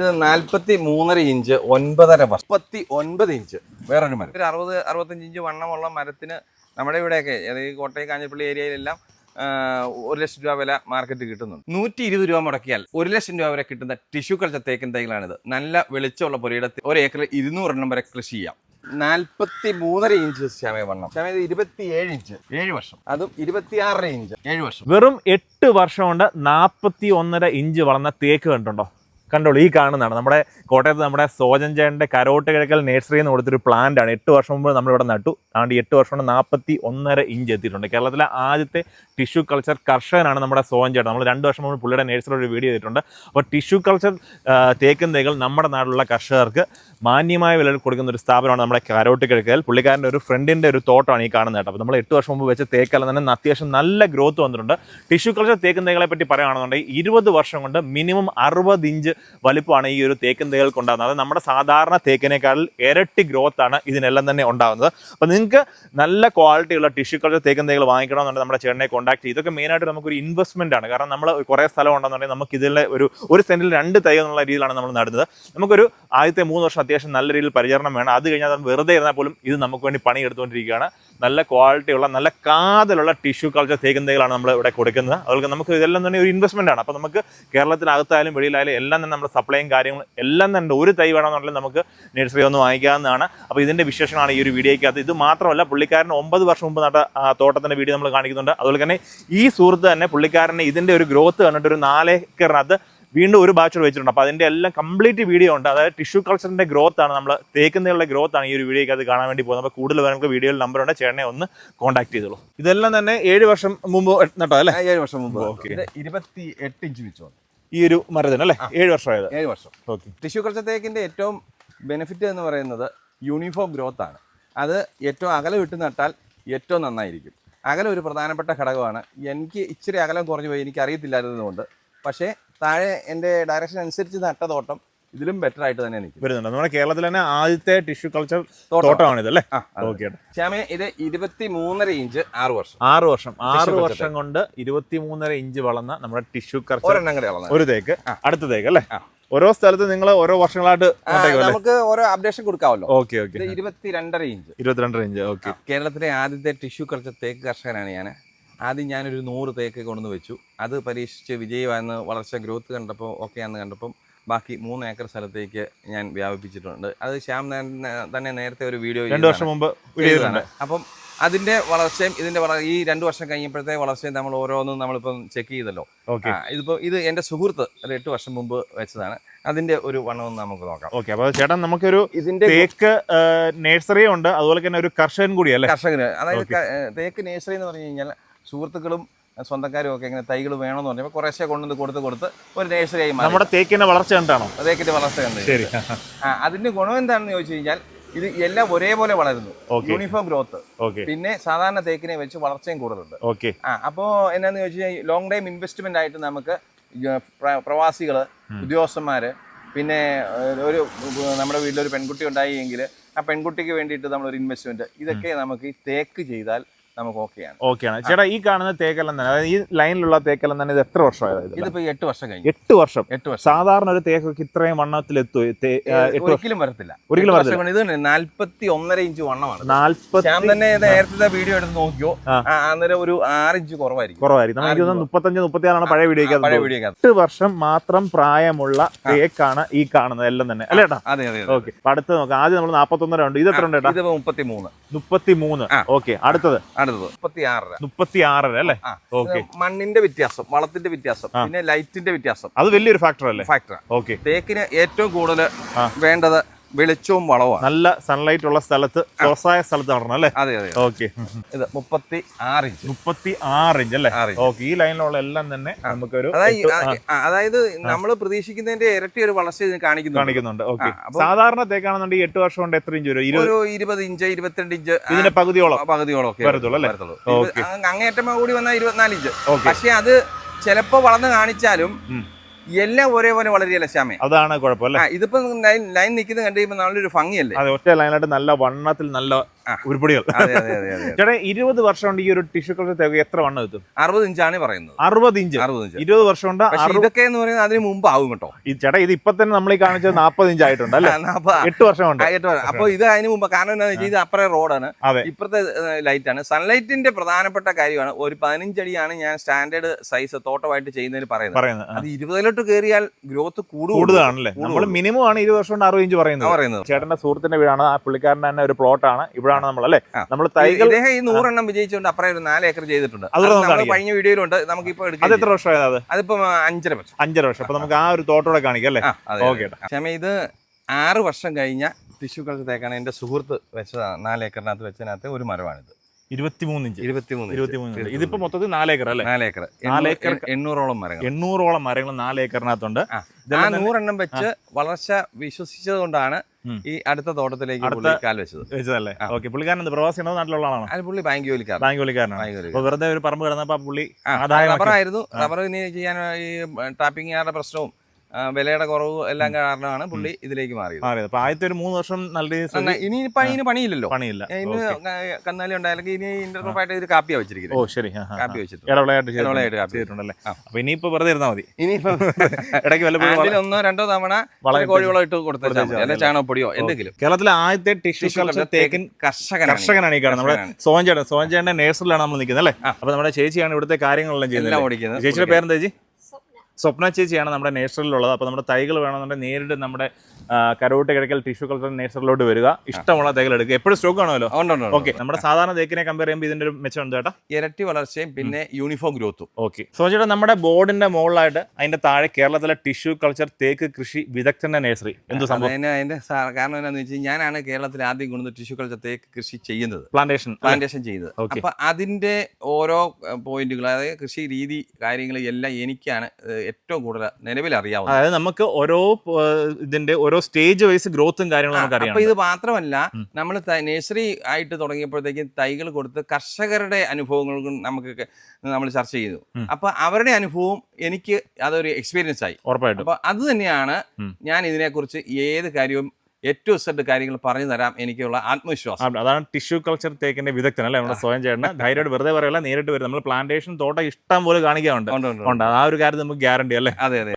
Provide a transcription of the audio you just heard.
ഇത് നാല്പത്തി മൂന്നര ഇഞ്ച് ഒൻപതര വർഷം. മുപ്പത്തി ഒൻപത് ഇഞ്ച്. വേറൊരു മരം. ഒരു അറുപത് അറുപത്തഞ്ച് ഇഞ്ച് വണ്ണമുള്ള മരത്തിന് നമ്മുടെ ഇവിടെയൊക്കെ അതായത് കോട്ടയം കാഞ്ഞിരപ്പള്ളി ഏരിയയിലെല്ലാം ഒരു ലക്ഷം രൂപ വില മാർക്കറ്റ് കിട്ടുന്നുണ്ട്. നൂറ്റി ഇരുപത് രൂപ മുടക്കിയാൽ ഒരു ലക്ഷം രൂപ വരെ കിട്ടുന്ന ടിഷ്യൂ കൾച്ചർ തേക്കിൻ തൈകളാണിത്. നല്ല വെളിച്ചമുള്ള പുരയിടത്തിൽ ഒരു ഏക്കറിൽ ഇരുന്നൂറെണ്ണം വരെ കൃഷി ചെയ്യാം. നാൽപ്പത്തി മൂന്നര ഇഞ്ച് ശ്യാമയ വണ്ണം. ശ്യാമയ ഇരുപത്തിയേഴ് ഇഞ്ച്. ഏഴ് വർഷം. അതും ഇരുപത്തിയാറര ഇഞ്ച്. ഏഴ് വർഷം. വെറും എട്ട് വർഷം കൊണ്ട് നാൽപ്പത്തി ഒന്നര ഇഞ്ച് വളർന്ന തേക്ക് കണ്ടുണ്ടോ കണ്ടോളൂ ഈ കാണുന്നതാണ്. നമ്മുടെ കോട്ടയത്ത് നമ്മുടെ സോജൻ കരോട്ട് കിഴക്കൽ നഴ്സറി എന്ന് കൊടുത്തൊരു പ്ലാന്റാണ് എട്ട് വർഷം മുമ്പ് നമ്മളിവിടെ നട്ടു. അതുകൊണ്ട് എട്ട് വർഷം കൊണ്ട് നാൽപ്പത്തി ഒന്നര ഇഞ്ച് എത്തിയിട്ടുണ്ട്. കേരളത്തിലെ ആദ്യത്തെ ടിഷ്യൂ കൾച്ചർ കർഷകനാണ് നമ്മുടെ സോജൻ ചേട്ടൻ. നമ്മൾ രണ്ട് വർഷം മുമ്പ് പുള്ളിയുടെ നഴ്സറി ഒരു വീഡിയോ ചെയ്തിട്ടുണ്ട്. അപ്പോൾ ടിഷ്യൂ കൾച്ചർ തേക്കും തൈകൾ നമ്മുടെ നാട്ടിലുള്ള കർഷകർക്ക് മാന്യമായ വിലയിൽ കൊടുക്കുന്ന ഒരു സ്ഥാപനമാണ് നമ്മുടെ കരോട്ട് കിഴക്കൽ. പുള്ളിക്കാരന്റെ ഒരു ഫ്രണ്ടിന്റെ ഒരു തോട്ടമാണ് ഈ കാണുന്നത് കേട്ടോ. അപ്പോൾ നമ്മൾ എട്ട് വർഷം മുമ്പ് വെച്ച തേക്കെല്ലാം തന്നെ അത്യാവശ്യം നല്ല ഗ്രോത്ത് വന്നിട്ടുണ്ട്. ടിഷ്യൂ കൾച്ചർ തേക്കും തൈകളെ പറ്റി പറയുകയാണെന്നുണ്ടെങ്കിൽ ഇരുപത് വർഷം കൊണ്ട് മിനിമം അറുപത് ഇഞ്ച് വലിപ്പമാണ് ഈ ഒരു തേക്കൻ തേകൾക്ക് ഉണ്ടാകുന്നത് അത് നമ്മുടെ സാധാരണ തേക്കിനേക്കാൾ ഇരട്ടി ഗ്രോത്ത് ആണ് ഇതിനെല്ലാം തന്നെ ഉണ്ടാകുന്നത്. അപ്പോൾ നിങ്ങൾക്ക് നല്ല ക്വാളിറ്റിയുള്ള ടിഷ്യൂ കൾച്ചർ തേക്കൻ തേകൾ വാങ്ങിക്കണമെന്നുണ്ടെങ്കിൽ നമ്മുടെ ചേട്ടനെ കോൺടാക്ട് ചെയ്യും. ഇതൊക്കെ മെയിനായിട്ട് നമുക്കൊരു ഇൻവെസ്റ്റ്മെന്റ് ആണ്. കാരണം നമ്മൾ കുറേ സ്ഥലം ഉണ്ടെന്നുണ്ടെങ്കിൽ നമുക്ക് ഇതിലെ ഒരു ഒരു സെന്റിൽ രണ്ട് തൈ എന്നുള്ള രീതിയിലാണ് നമ്മൾ നടുന്നത്. നമുക്കൊരു ആദ്യത്തെ മൂന്ന് വർഷം അത്യാവശ്യം നല്ല രീതിയിൽ പരിചരണം വേണം. അത് കഴിഞ്ഞാൽ വെറുതെ ഇരുന്നാൽ പോലും ഇത് നമുക്ക് വേണ്ടി പണി എടുത്തുകൊണ്ടിരിക്കുകയാണ് നല്ല ക്വാളിറ്റിയുള്ള നല്ല കാതലുള്ള ടിഷ്യൂ കൾച്ചർ തേക്കുന്നതുകളാണ് തൈകളാണ് നമ്മൾ ഇവിടെ കൊടുക്കുന്നത്. അതുപോലെ നമുക്ക് ഇതെല്ലാം തന്നെ ഒരു ഇൻവെസ്റ്റ്മെന്റ് ആണ്. അപ്പോൾ നമുക്ക് കേരളത്തിനകത്തായാലും വെളിയിലായാലും എല്ലാം തന്നെ നമ്മുടെ സപ്ലൈയും കാര്യങ്ങളും എല്ലാം തന്നെ ഒരു തൈ വേണമെന്നുണ്ടെങ്കിൽ നമുക്ക് നഴ്സറി ഒന്ന് വാങ്ങിക്കാവുന്നതാണ്. അപ്പോൾ ഇതിന്റെ വിശേഷമാണ് ഈ ഒരു വീഡിയോയ്ക്കകത്ത്. ഇത് മാത്രമല്ല പുള്ളിക്കാരൻ ഒമ്പത് വർഷം മുമ്പ് നട്ട തോട്ടത്തിന്റെ വീഡിയോ നമ്മൾ കാണിക്കുന്നുണ്ട്. അതുപോലെ തന്നെ ഈ സുഹൃത്ത് തന്നെ പുള്ളിക്കാരനെ ഇതിന്റെ ഒരു ഗ്രോത്ത് കണ്ടിട്ട് ഒരു നാലേക്കറിനകത്ത് വീണ്ടും ഒരു ബാച്ചർ വെച്ചിട്ടുണ്ട്. അപ്പോൾ അതിന്റെ എല്ലാം കംപ്ലീറ്റ് വീഡിയോ ഉണ്ട്. അതായത് ടിഷ്യൂ കൾച്ചറിന്റെ ഗ്രോത്ത് ആണ്. നമ്മൾ തേക്കുന്നതിലുള്ള ഗ്രോത്ത് ആണ് ഈ ഒരു വീഡിയോയ്ക്ക് അത് കാണാൻ വേണ്ടി പോകുന്നത്. അപ്പോൾ കൂടുതൽ നമുക്ക് വീഡിയോയിൽ നമ്പർ ഉണ്ട്. ചേട്ടനെ ഒന്ന് കോൺടാക്ട് ചെയ്തോളൂ. ഇതെല്ലാം തന്നെ ഏഴ് വർഷം മുമ്പ് നട്ടോ അല്ലേ? ഏഴ് വർഷം മുമ്പ്. ഓക്കേ. ഇത് ഇരുപത്തി എട്ട് ഇഞ്ച് വെച്ചു. ഈ ഒരു മരത്തിന് അല്ലേ? ഏഴ് വർഷമായത് ഏഴ് വർഷം. ഓക്കെ ടിഷ്യൂ കൾച്ചർ തേക്കിന്റെ ഏറ്റവും ബെനിഫിറ്റ് എന്ന് പറയുന്നത് യൂണിഫോം ഗ്രോത്ത് ആണ്. അത് ഏറ്റവും അകലം ഇട്ട് നട്ടാൽ ഏറ്റവും നന്നായിരിക്കും. അകലം ഒരു പ്രധാനപ്പെട്ട ഘടകമാണ്. എനിക്ക് ഇച്ചിരി അകലം കുറഞ്ഞു പോയി. എനിക്ക് അറിയത്തില്ലായിരുന്നതുകൊണ്ട് പക്ഷേ താഴെ എന്റെ ഡയറക്ഷൻ അനുസരിച്ച് നട്ട തോട്ടം ഇതിലും ബെറ്റർ ആയിട്ട് തന്നെ നിൽക്കും. വരുന്നുണ്ട്. നമ്മുടെ കേരളത്തിൽ തന്നെ ആദ്യത്തെ ടിഷ്യൂ കൾച്ചർ തോട്ടമാണ് തോട്ടമാണിത് അല്ലേ. ഓക്കെ ശ്യാമേ ഇത് ഇരുപത്തി മൂന്നര ഇഞ്ച് ആറ് വർഷം. ആറ് വർഷം. ആറ് വർഷം കൊണ്ട് ഇരുപത്തി മൂന്നര ഇഞ്ച് വളർന്ന നമ്മുടെ ടിഷ്യൂ കൾച്ചർ ഒരു തേക്ക് അടുത്ത തേക്ക് അല്ലേ? ഓരോ സ്ഥലത്ത് നിങ്ങൾ ഓരോ വർഷങ്ങളായിട്ട് നമുക്ക് ഓരോ അപ്ഡേഷൻ കൊടുക്കാമല്ലോ. ഓക്കെ ഓക്കെ ഇരുപത്തിരണ്ടര ഇരുപത്തി രണ്ടര ഇഞ്ച് ഇരുപത്തിരണ്ടര ഇഞ്ച് ഓക്കെ കേരളത്തിലെ ആദ്യത്തെ ടിഷ്യൂ കൾച്ചർ തേക്ക് കർഷകനാണ് ഞാൻ ആദ്യം ഞാനൊരു നൂറ് തേക്ക് കൊണ്ടുവന്ന് വെച്ചു. അത് പരീക്ഷിച്ച് വിജയമായെന്ന് വളർച്ച ഗ്രോത്ത് കണ്ടപ്പോൾ ഓക്കെ ആണെന്ന് കണ്ടപ്പം ബാക്കി മൂന്ന് ഏക്കർ സ്ഥലത്തേക്ക് ഞാൻ വ്യാപിപ്പിച്ചിട്ടുണ്ട്. അത് ശ്യാം തന്നെ നേരത്തെ ഒരു വീഡിയോ രണ്ട് വർഷം മുമ്പ് അപ്പം അതിന്റെ വളർച്ചയും ഇതിന്റെ ഈ രണ്ടു വർഷം കഴിഞ്ഞപ്പോഴത്തെ വളർച്ചയും നമ്മൾ ഓരോന്നും നമ്മളിപ്പം ചെക്ക് ചെയ്തല്ലോ. ഇതിപ്പോ ഇത് എന്റെ സുഹൃത്ത് ഒരു എട്ട് വർഷം മുമ്പ് വെച്ചതാണ്. അതിന്റെ ഒരു വണ്ണം നമുക്ക് നോക്കാം. ഓക്കെ അപ്പൊ ചേട്ടൻ നമുക്കൊരു ഇതിന്റെ തേക്ക് നഴ്സറിയും ഉണ്ട്. അതുപോലെ തന്നെ ഒരു കർഷകൻ കൂടിയല്ലേ? കർഷകന് അതായത് തേക്ക് നേഴ്സറി എന്ന് പറഞ്ഞു കഴിഞ്ഞാൽ സുഹൃത്തുക്കളും സ്വന്തക്കാരും ഒക്കെ ഇങ്ങനെ തൈകൾ വേണമെന്ന് പറഞ്ഞപ്പോൾ കുറേശ്ശെ കൊണ്ടുവന്ന് കൊടുത്ത് കൊടുത്ത് ഒരു നേഴ്സറിയായി മാറി. നമ്മുടെ തേക്കിന്റെ വളർച്ച കണ്ടാണോ? തേക്കിന്റെ വളർച്ച കണ്ട്. ശരി. ആ അതിന്റെ ഗുണം എന്താണെന്ന് ചോദിച്ചു കഴിഞ്ഞാൽ ഇത് എല്ലാം ഒരേപോലെ വളരുന്നു. യൂണിഫോം ഗ്രോത്ത് പിന്നെ സാധാരണ തേക്കിനെ വെച്ച് വളർച്ചയും കൂടുതലുണ്ട്. ഓക്കെ ആ അപ്പോൾ എന്നാന്ന് ചോദിച്ചു കഴിഞ്ഞാൽ ലോങ് ടൈം ഇൻവെസ്റ്റ്മെന്റ് ആയിട്ട് നമുക്ക് പ്രവാസികൾ ഉദ്യോഗസ്ഥന്മാര് പിന്നെ ഒരു നമ്മുടെ വീട്ടിലൊരു പെൺകുട്ടി ഉണ്ടായി എങ്കിൽ ആ പെൺകുട്ടിക്ക് വേണ്ടിയിട്ട് നമ്മളൊരു ഇൻവെസ്റ്റ്മെന്റ് ഇതൊക്കെ നമുക്ക് ഈ തേക്ക് ചെയ്താൽ നമുക്ക് ഓക്കെയാണ്. ഓക്കെയാണ്. ചേട്ടാ ഈ കാണുന്ന തേക്കെല്ലാം തന്നെ അതായത് ഈ ലൈനിലുള്ള തേക്കെല്ലാം തന്നെ ഇത് എത്ര വർഷമായത് ഇത് ഇതിപ്പോ എട്ട് വർഷം കഴിഞ്ഞു. എട്ട് വർഷം. എട്ട് വർഷം. സാധാരണ ഒരു തേക്കൊക്കെ ഇത്രയും വണ്ണത്തിൽ എത്തും ഒരിക്കലും വരത്തില്ല. ഒരിക്കലും വരത്തില്ല. ഇത് നാല്പത്തി ഒന്നര ഇഞ്ച് വണ്ണമാണ്. ഞാൻ തന്നെ നേരത്തെ വീഡിയോ എടുത്ത് നോക്കിയോ? അന്നേരം ഒരു ആറ് ഇഞ്ച് കുറവായിരിക്കും. കുറവായിരിക്കും. നമുക്ക് തോന്നുന്നു മുപ്പത്തഞ്ച് മുപ്പത്തിയാറാണ് പഴയ വീഡിയോ പഴയ വീഡിയോ എട്ട് വർഷം മാത്രം പ്രായമുള്ള തേക്കാണ് ഈ കാണുന്നത് എല്ലാം തന്നെ. അല്ലേ ഏട്ടാ അതെ അതെ. ഓക്കെ. അടുത്ത് നോക്കാം. ആദ്യം നമ്മൾ നാപ്പത്തൊന്നര ഉണ്ട്. ഇത് എത്ര ഉണ്ട് മുപ്പത്തി മൂന്ന് മുപ്പത്തി മൂന്ന് ഓക്കെ അടുത്തത്. അടുത്തത് മുപ്പത്തി ആറര മുപ്പത്തി ആറര അല്ലേ. ഓക്കെ. മണ്ണിന്റെ വ്യത്യാസം വളത്തിന്റെ വ്യത്യാസം പിന്നെ ലൈറ്റിന്റെ വ്യത്യാസം. അത് വലിയൊരു ഫാക്ടർ അല്ലേ ഫാക്ടർ ഓക്കെ. തേക്കിന് ഏറ്റവും കൂടുതൽ വേണ്ടത് വെളിച്ചവും വളവും നല്ല സൺലൈറ്റ് ഉള്ള സ്ഥലത്ത് ക്ലോസായ സ്ഥലത്ത് നടണം അല്ലേ? അതെ അതെ ഓക്കെ ഇത് മുപ്പത്തി ആറ് ഇഞ്ച് മുപ്പത്തി ആറ് ഇഞ്ച്. അല്ലേ ഓക്കെ ഈ ലൈനിലുള്ള എല്ലാം തന്നെ നമുക്കൊരു അതായത് നമ്മൾ പ്രതീക്ഷിക്കുന്നതിന്റെ ഇരട്ടി ഒരു വളർച്ച കാണിക്കുന്നു കാണിക്കുന്നുണ്ട്. ഓക്കെ സാധാരണ തേക്കാണെന്നുണ്ടെങ്കിൽ എട്ട് വർഷം കൊണ്ട് എത്ര ഇഞ്ച് വരും? ഇരുപത് ഒരു ഇരുപത് ഇഞ്ച് ഇരുപത്തിരണ്ട് ഇഞ്ച് ഇതിന്റെ പകുതിയോളം. പകുതിയോളം ഓക്കെ വരത്തുള്ളൂ അല്ലേ? അങ്ങേറ്റം കൂടി വന്നാൽ ഇരുപത്തിനാല് ഇഞ്ച്. പക്ഷെ അത് ചിലപ്പോ വളർന്ന് കാണിച്ചാലും. എല്ലാം ഒരേപോലെ വളരെയല്ല ശ്യാമേ? അതാണ് കുഴപ്പമില്ല ഇതിപ്പോ ലൈൻ ലൈൻ നിൽക്കുന്നത് കണ്ടു കഴിയുമ്പോൾ നല്ലൊരു ഭംഗിയല്ലേ? അതെ ഒറ്റ ലൈനായിട്ട് നല്ല വണ്ണത്തിൽ നല്ല ഉരുപ്പടികൾ. ചേട്ടാ ഇരുപത് വർഷം കൊണ്ട് ഈ ഒരു ടിഷ്യൂ കൾച്ചർ തേക്ക് എത്ര വണ്ണം എത്തും? അറുപത് ഇഞ്ചാണ് പറയുന്നത്. അറുപത് ഇഞ്ച്. അറുപത് ഇഞ്ച്. ഇരുപത് വർഷം കൊണ്ട് ഇതൊക്കെ എന്ന് പറയുന്നത് അതിന് മുമ്പ് ആവും കേട്ടോ. ചേട്ടാ ഇത് ഇപ്പൊ തന്നെ നമ്മൾ ഈ കാണിച്ചത് നാൽപ്പത് ഇഞ്ച് ആയിട്ടുണ്ട് അല്ലേ? എട്ട് വർഷം കൊണ്ട്. അപ്പൊ ഇത് അതിന് മുമ്പ് കാരണം എന്താണെന്ന് വെച്ചാൽ ഇത് അപ്പുറേ റോഡാണ്. ഇപ്പുറത്തെ ലൈറ്റ് ആണ് സൺലൈറ്റിന്റെ പ്രധാനപ്പെട്ട കാര്യമാണ് ഒരു പതിനഞ്ചടിയാണ് ഞാൻ സ്റ്റാൻഡേർഡ് സൈസ് തോട്ടമായിട്ട് ചെയ്യുന്നതിന് പറയുന്നത്. അത് ഇരുപതിലോട്ട് കയറിയാൽ ഗ്രോത്ത് കൂടുതലാണല്ലേ? നമ്മൾ മിനിമം ആണ് ഇരുപത് വർഷം കൊണ്ട് അറുപത് ഇഞ്ച് പറയുന്നത്. പറയുന്നത്. ചേട്ടന്റെ സുഹൃത്തിന്റെ വീടാണ് ആ പുള്ളിക്കാരന്റെ തന്നെ ഒരു പ്ലോട്ടാണ് ഇവിടാണ് നമ്മൾ അല്ലേ നമ്മൾ തൈകൾ ഇദ്ദേഹം ഈ നൂറെണ്ണം വിജയിച്ചുകൊണ്ട് അപ്പുറം ഒരു നാല് ഏക്കർ ചെയ്തിട്ടുണ്ട്. അത്. കഴിഞ്ഞ വീഡിയോയിലുണ്ട് നമുക്ക് ഇപ്പൊ അത് എത്ര വർഷമായത് അത്? അതിപ്പോ അഞ്ചര വർഷം. അഞ്ചര വർഷം. അപ്പൊ നമുക്ക് ആ ഒരു തോട്ടോടെ കാണിക്കാം അല്ലേ? ഓക്കെ. ക്ഷമ ഇത് ആറ് വർഷം കഴിഞ്ഞ ടിഷ്യൂ കൾച്ചർ തേക്കാണ്. എന്റെ സുഹൃത്ത് വെച്ചതാണ്. നാല് ഏക്കറിനകത്ത് വെച്ചതിനകത്ത് ഒരു മരമാണിത്. ഇരുപത്തിമൂന്ന് ഇഞ്ച്. ഇരുപത്തിമൂന്ന് ഇരുപത്തിമൂന്ന് ഇതിപ്പോ മൊത്തത്തിൽ നാല് ഏക്കർ അല്ലേ? നാല് ഏക്കർ. നാല് ഏക്കർ എണ്ണൂറോളം മരങ്ങൾ. എണ്ണൂറോളം മരങ്ങൾ നാല് ഏക്കറിനകത്തുണ്ട്. ആ. ആ ഇതെല്ലാം നൂറെണ്ണം വെച്ച് വളർച്ച വിശ്വസിച്ചത് കൊണ്ടാണ് ഈ അടുത്ത തോട്ടത്തിലേക്ക് കാൽ വെച്ചത്. വെച്ചതല്ലേ? ഓക്കെ. പുള്ളിക്കാരൻ എന്ത്? പ്രവാസിയാണോ നാട്ടിലുള്ള ആളാണോ? അത് പുള്ളി ബാങ്ക് ജോലിക്കാരൻ. ബാങ്ക് ജോലിക്കാരനാണ്. വെറുതെ ഒരു പറമ്പ് കിടന്നപ്പോ പുള്ളി റബ്ബറായിരുന്നു. റബ്ബർ ഇനി ചെയ്യാൻ ഈ ടാപ്പിംഗ് പ്രശ്നവും വിലയുടെ കുറവ് എല്ലാം കാരണമാണ് പുള്ളി ഇതിലേക്ക് മാറിയത്. മാറിയത്. അപ്പൊ ആദ്യത്തെ ഒരു മൂന്ന് വർഷം നല്ല ഇനി ഇപ്പൊ അതിന് പണിയില്ലല്ലോ. പണിയില്ല. ഇന്ന് കന്നാലി ഉണ്ടായാലും ഇനി ഇന്റർക്രോപ്പായിട്ട് ഇത് കാപ്പിയാ ഓ ശരി. കാപ്പി വെച്ചിട്ടുണ്ട്. ഇടവിളയായിട്ട് കാപ്പി ചെയ്തിട്ടുണ്ടല്ലേ. അപ്പൊ ഇനിയിപ്പോ വെറുതെ ഇരുന്നാ മതി. ഇനിയിപ്പോ ഇടയ്ക്ക് വല്ലപ്പോഴും ആണ്ടിൽ ഒന്നോ രണ്ടോ തവണ വളം ഒരു കോഴിവളം ഇട്ട് കൊടുത്താൽ അല്ലെ ചാണകപ്പൊടിയോ എന്തെങ്കിലും. കേരളത്തിലെ ആദ്യത്തെ ടിഷ്യൂ കൾച്ചർ തേക്കൻ തേക്കിൻ കർഷകനാണ് ഈ കാണുന്നത്. നമ്മുടെ കർഷകനാണ്. സോഞ്ചേട്ടൻ സോഞ്ചേട്ടന്റെ നേഴ്സറിലാണ് നമ്മൾ നിൽക്കുന്നത് അല്ലേ. അപ്പൊ നമ്മുടെ ചേച്ചിയാണ് ഇവിടുത്തെ കാര്യങ്ങളെല്ലാം ചെയ്യുന്നത് ചേച്ചിയുടെ പേരെന്താ ചേച്ചി? സ്വപ്ന ചേച്ചിയാണ് നമ്മുടെ നേഴ്സറിലുള്ളത് അപ്പോൾ നമ്മുടെ തൈകൾ വേണമെന്നുണ്ടെങ്കിൽ നേരിട്ട് നമ്മുടെ കരോട്ട് കിഴക്കൽ ടിഷ്യൂ കൾച്ചർ നേഴ്സറിലോട്ട് വരിക. ഇഷ്ടമുള്ള തൈകൾ എടുക്കുക. എപ്പോഴും സ്റ്റോക്ക് ആണല്ലോ. ഓക്കെ നമ്മുടെ സാധാരണ തേക്കിനെ കമ്പയർ ചെയ്യുമ്പോൾ ഇതിന്റെ ഒരു മെച്ചം ഉണ്ട് ചേട്ടാ ഇരട്ടി വളർച്ചയും പിന്നെ യൂണിഫോം ഗ്രോത്തും ഓക്കെ സോ ചേട്ടാ നമ്മുടെ ബോർഡിന്റെ മുകളിലായിട്ട് അതിന്റെ താഴെ കേരളത്തിലെ ടിഷ്യൂ കൾച്ചർ തേക്ക് കൃഷി വിദഗ്ധന്റെ നേഴ്സറി. എന്ത് സംഭവം? അതിന് അതിന്റെ കാരണം എന്താണെന്ന് വെച്ചാൽ ഞാനാണ് കേരളത്തിൽ ആദ്യം കൊണ്ടുവന്ന് ടിഷ്യൂ കൾച്ചർ തേക്ക് കൃഷി ചെയ്യുന്നത്. പ്ലാന്റേഷൻ പ്ലാന്റേഷൻ ചെയ്തത്. അപ്പൊ അതിന്റെ ഓരോ പോയിന്റുകൾ അതായത് കൃഷി രീതി കാര്യങ്ങൾ എല്ലാം എനിക്കാണ് ഏറ്റവും കൂടുതൽ നിലവിൽ അറിയാവുന്നത് അതായത് നമുക്ക് ഓരോ ഇതിന്റെ ഓരോ സ്റ്റേജ് വൈസ് ഗ്രോത്തും കാര്യങ്ങളും നമുക്ക് അറിയാം അപ്പൊ ഇത് മാത്രമല്ല നമ്മൾ നഴ്സറി ആയിട്ട് തുടങ്ങിയപ്പോഴത്തേക്കും തൈകൾ കൊടുത്ത് കർഷകരുടെ അനുഭവങ്ങളും നമുക്ക് നമ്മൾ ചർച്ച ചെയ്തു. അപ്പൊ അവരുടെ അനുഭവം എനിക്ക് അതൊരു എക്സ്പീരിയൻസ് ആയി. ഉറപ്പായിട്ടും. അപ്പൊ അത് തന്നെയാണ് ഞാൻ ഇതിനെക്കുറിച്ച് ഏത് കാര്യവും ഏറ്റവും സെറ്റ് കാര്യങ്ങൾ പറഞ്ഞു തരാം എനിക്കുള്ള ആത്മവിശ്വാസം. അതാണ് ടിഷ്യൂ കൾച്ചർ തേക്കിന്റെ വിദഗ്ധൻ അല്ലേ? നമ്മുടെ സ്വയം ചേട്ടന്. ധൈര്യമായിട്ട് വെറുതെ പറയല്ല നേരിട്ട് വരും. നമ്മൾ പ്ലാന്റേഷൻ തോട്ടം ഇഷ്ടം പോലെ കാണിക്കാറുണ്ട്. ഉണ്ട് ആ ഒരു കാര്യം നമുക്ക് ഗ്യാരണ്ടി അല്ലേ? അതെ അതെ.